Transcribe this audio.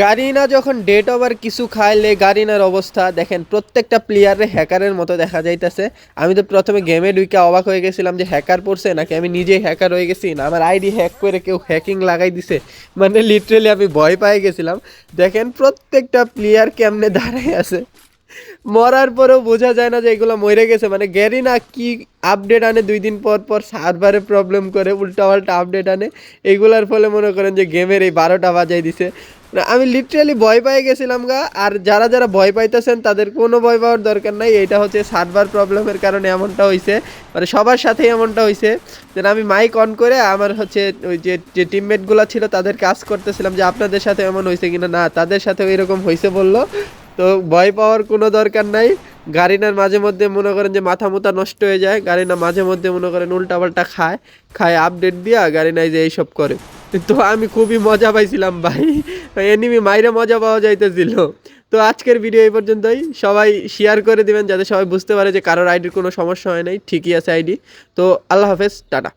Garena যখন date over কিছু খাইলে গারিনার অবস্থা, দেখেন প্রত্যেকটা প্লেয়ারে হ্যাকারের মতো দেখা যাইতেছে। আমি তো প্রথমে গেমে ঢুকে অবাক হয়ে গেছিলাম যে হ্যাকার পড়ছে নাকি আমি নিজেই হ্যাকার হয়ে গেছি, না আমার আইডি হ্যাক করে কেউ হ্যাকিং লাগাই দিছে। মানে লিটারেলি আমি ভয় পাই গেছিলাম। দেখেন প্রত্যেকটা প্লেয়ার কেমনে দাঁড়ায় আছে। মরার পরেও বোঝা যায় না যে এগুলো মরে গেছে। মানে গ্যারি না কি আপডেট আনে দুই দিন পর পর সার্ভারে প্রবলেম করে, উল্টা পাল্টা আপডেট আনে। এগুলার ফলে মনে করেন যে গেমের এই বারোটা বাজাই দিছে। আমি লিটারালি ভয় পেয়ে গেছিলাম গা, আর যারা যারা ভয় পাইতেছেন, তাদের কোনো ভয় পাওয়ার দরকার নাই। এটা হচ্ছে সার্ভার প্রবলেমের কারণে এমনটা হয়েছে মানে সবার সাথেই এমনটা হয়েছে যে আমি মাইক অন করে আমার হচ্ছে ওই যে যে টিমমেটগুলো ছিল, তাদের কাজ করতেছিলাম যে আপনাদের সাথে এমন হয়েছে কিনা। না, তাদের সাথেও এরকম হয়েছে বলল। তো ভয় পাওয়ার কোনো দরকার নাই। গাড়িনার মাঝে মধ্যে মনে করেন যে মাথা মোথা নষ্ট হয়ে যায়। গাড়িনা মাঝে মধ্যে মনে করেন উল্টাপাল্টা খায়। খায় আপডেট দিয়া গাড়িনায় যে এইসব করে। তো আমি খুবই মজা পাইছিলাম ভাই। এনিমি মাইরে মজা পাওয়া যাইতেছিল। তো আজকের ভিডিও এই পর্যন্তই। সবাই শেয়ার করে দিবেন যাতে সবাই বুঝতে পারে যে কারোর আইডির কোনো সমস্যা হয় নাই। ঠিকই আছে আইডি তো আল্লাহ হাফেজ, টাটা।